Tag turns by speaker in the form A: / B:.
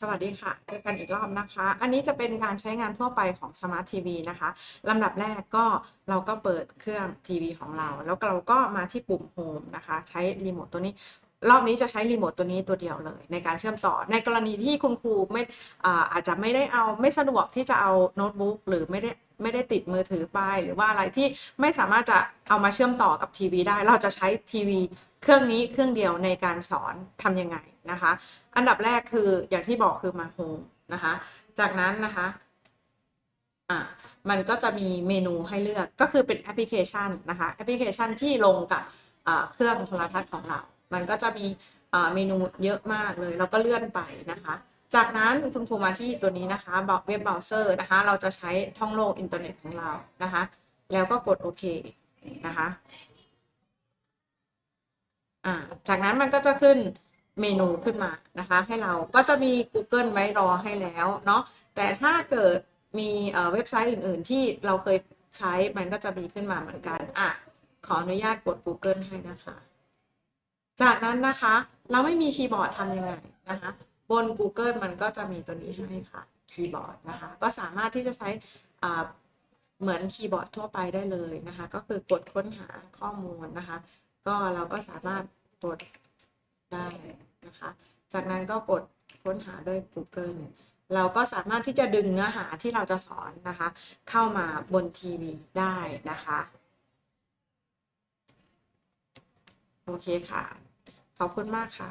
A: สวัสดีค่ะ เจอกันอีกรอบนะคะ อันนี้จะเป็นการใช้งานทั่วไปของ Smart TV นะคะลำดับแรกก็เราก็เปิดเครื่องทีวีของเรา แล้วเราก็มาที่ปุ่ม Home นะคะ ใช้รีโมทตัวนี้ รอบนี้จะใช้รีโมทตัวนี้ตัวเดียวเลย ในการเชื่อมต่อ ในกรณีที่คุณครูไม่อาอาจจะไม่ได้เอาไม่สะดวกที่จะเอาโน้ตบุ๊กหรือไม่ได้ไม่ได้ติดมือถือไป หรือว่าอะไรที่ไม่สามารถจะเอามาเชื่อมต่อกับทีวีได้ เราจะใช้ทีวี เครื่องนี้เครื่องเดียวในการสอนทำยังไง นะคะ อันดับแรกคืออย่างที่บอกคือมาโฮมนะคะ จากนั้นนะคะอะมันก็จะมีเมนูให้เลือกก็คือเป็นแอปพลิเคชันนะคะแอปพลิเคชันที่ลงกับเครื่องโทรทัศน์ของเรา มันก็จะมีเมนูเยอะมากเลย เราก็เลื่อนไปนะคะ จากนั้นคุณครูมาที่ตัวนี้นะคะเว็บเบราว์เซอร์นะคะ เราจะใช้ท่องโลกอินเทอร์เน็ตของเรานะคะ แล้วก็กดโอเคนะคะอ่าจากนั้นมันก็จะขึ้น เมนูขึ้นมานะคะ ให้เราก็จะมี Google ไว้รอให้แล้วเนาะแต่ถ้าเกิดมีเว็บไซต์อื่น ๆ ที่เราเคยใช้มันก็จะมีขึ้นมาเหมือนกันอะขออนุญาตกด Google ให้นะคะ จากนั้นนะคะเราไม่มีคีย์บอร์ดทำยังไงนะคะ บน Google มันก็จะมีตัวนี้ให้ค่ะคีย์บอร์ดนะคะ ก็สามารถที่จะใช้เหมือนคีย์บอร์ดทั่วไปได้เลยนะคะ ก็คือกดค้นหาข้อมูลนะคะ ก็เราก็สามารถกดได้ นะคะ จากนั้นก็กดค้นหาด้วย Google เราก็สามารถที่จะดึงเนื้อหาที่เราจะสอนนะคะ เข้ามาบนทีวีได้นะคะ โอเคค่ะ ขอบคุณมากค่ะ